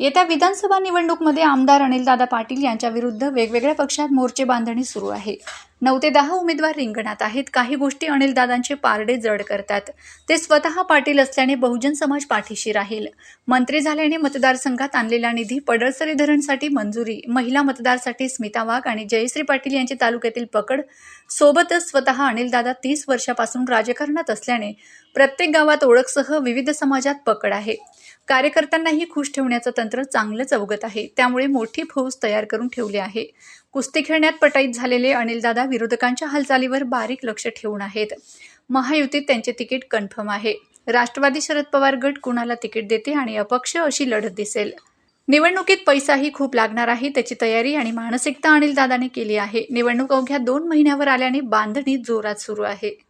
येत्या विधानसभा निवडणूकमध्ये आमदार अनिलदादा पाटील यांच्या विरुद्ध वेगवेगळ्या पक्षात मोर्चे बांधणी सुरू आहे. नऊ ते दहा उमेदवार रिंगणात आहेत. काही गोष्टी अनिलदादांचे पारडे जड करतात. ते स्वतः पाटील असल्याने बहुजन समाज पाठीशी राहील. मंत्री झाल्याने मतदारसंघात आणलेला निधी पडळसरी धरणसाठी मंजुरी. महिला मतदारसाठी स्मिता वाघ आणि जयश्री पाटील यांची तालुक्यातील पकड सोबतच स्वतः अनिलदादा तीस वर्षापासून राजकारणात असल्याने प्रत्येक गावात ओळखसह विविध समाजात पकड आहे. कार्यकर्त्यांनाही खुश ठेवण्याचं तंत्र चांगलंच अवगत आहे. त्यामुळे मोठी फौज तयार करून ठेवली आहे. कुस्ती खेळण्यात पटाईत झालेले अनिलदादा विरोधकांच्या हालचालीवर बारीक लक्ष ठेवून आहेत. महायुतीत त्यांचे तिकीट कन्फर्म आहे. राष्ट्रवादी शरद पवार गट कुणाला तिकीट देते आणि अपक्ष अशी लढत दिसेल? निवडणुकीत पैसाही खूप लागणार आहे त्याची तयारी आणि मानसिकता अनिलदादाने केली आहे. निवडणूक अवघ्या दोन महिन्यावर आल्याने बांधणी जोरात सुरू आहे.